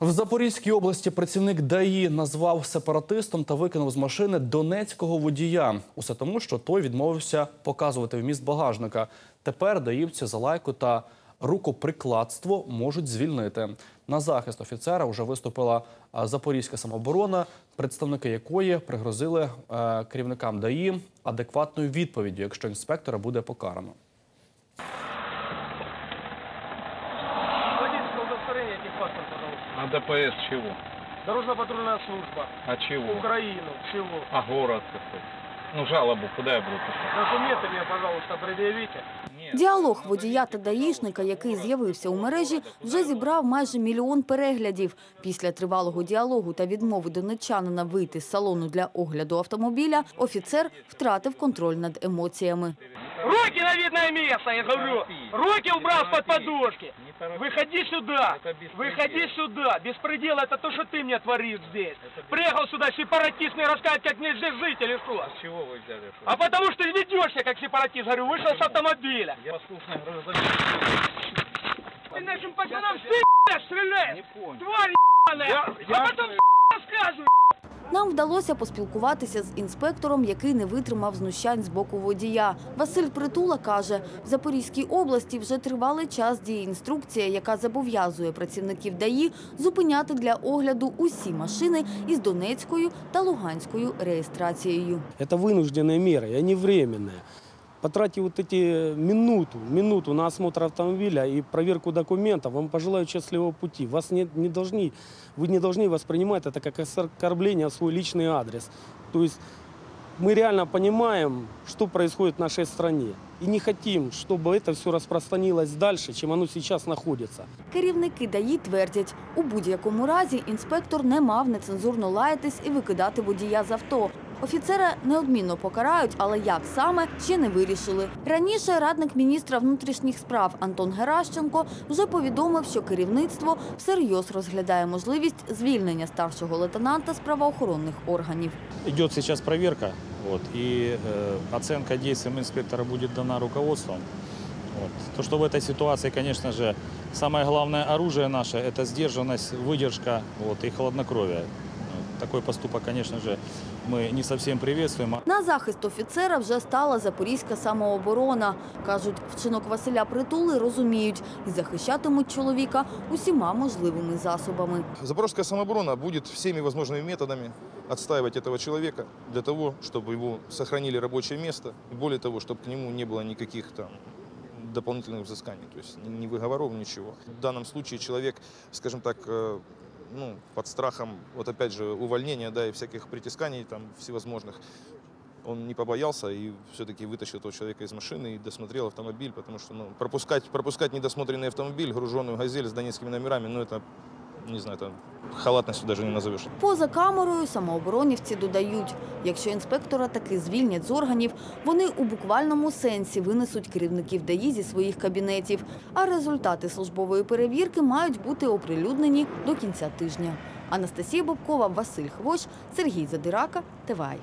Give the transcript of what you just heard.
В Запорізькій області працівник ДАІ назвав сепаратистом та викинув з машини донецького водія. Усе тому, що той відмовився показувати вміст багажника. Тепер даївці за лайку та рукоприкладство можуть звільнити. На захист офіцера вже виступила Запорізька самооборона, представники якої пригрозили е, керівникам ДАІ адекватною відповіддю, якщо інспектора буде покарано. Водительское удостоверение техпаспорт, пожалуйста. А ДПС чего? Дорожно-патрульная служба. А чего? Украину. Чего? А город какой? Ну, жалобу куда я буду писать? Документы мне, пожалуйста, предъявите. Діалог водія та даїшника, який з'явився у мережі, вже зібрав майже мільйон переглядів. Після тривалого діалогу та відмови донеччанина вийти з салону для огляду автомобіля, офіцер втратив контроль над емоціями. Руки на видное место, я говорю. Руки убрал с-под подушки. Выходи сюда. Выходи сюда. Беспредел это то, что ты мне творишь здесь. Приехал сюда сепаратист мне рассказать, как мне здесь жить или что. С чего вы взяли? что- А потому что ведешься как сепаратист. Говорю, вышел с автомобиля. Я послушный гражданин. Ты нашим пацанам стреляешь. Не понял. Тварь ебаная. А потом рассказывай. Нам вдалося поспілкуватися з інспектором, який не витримав знущань з боку водія. Василь Притула каже, в Запорізькій області вже тривалий час діє інструкція, яка зобов'язує працівників ДАІ зупиняти для огляду усі машини із Донецькою та Луганською реєстрацією. Это вынужденные меры, и они временные. Потратив вот эти минуту, минуту на осмотр автомобиля и проверку документов, вам пожелаю счастливого пути. Вас не, не должны, вы не должны воспринимать это как оскорбление в свой личный адрес. То есть мы реально понимаем, что происходит в нашей стране. И не хотим, чтобы это все распространилось дальше, чем оно сейчас находится. Керівники ДАІ твердять, у будь-якому разі інспектор не мав нецензурно лаятись і викидати водія з авто. Офіцера неодмінно покарають, але як саме ще не вирішили. Раніше радник міністра внутрішніх справ Антон Геращенко вже повідомив, що керівництво всерйоз розглядає можливість звільнення старшого лейтенанта з правоохоронних органів. Идет сейчас проверка, вот, и э, оценка действиям инспектора будет дана руководством. Вот. То, что в этой ситуации, конечно же, самое главное оружие наше – это сдержанность, выдержка вот, и хладнокровие. Вот. Такой поступок, конечно же, мы не совсем приветствуем. На захист офіцера вже стала запорізька самооборона. Кажуть, вчинок Василя Притули розуміють і захищатимуть чоловіка усіма можливими засобами. Запорожская самооборона будет всеми возможными методами отстаивать этого человека для того, чтобы его сохранили рабочее место, и более того, чтобы к нему не было никаких там дополнительных взысканий, то есть ни выговоров, ничего. В данном случае человек, скажем так, э, ну, под страхом, вот опять же, увольнения, да, и всяких притисканий там всевозможных, он не побоялся и все-таки вытащил этого человека из машины и досмотрел автомобиль, потому что ну, пропускать, пропускать недосмотренный автомобиль, груженную «Газель» с донецкими номерами, ну это, не знаю, там халатністю навіть не назовеш. Поза камерою самооборонівці додають, якщо інспектора таки звільнять з органів, вони у буквальному сенсі винесуть керівників ДАІ зі своїх кабінетів, а результати службової перевірки мають бути оприлюднені до кінця тижня. Анастасія Бобкова, Василь Хвощ, Сергій Задирака, ТВАЙ.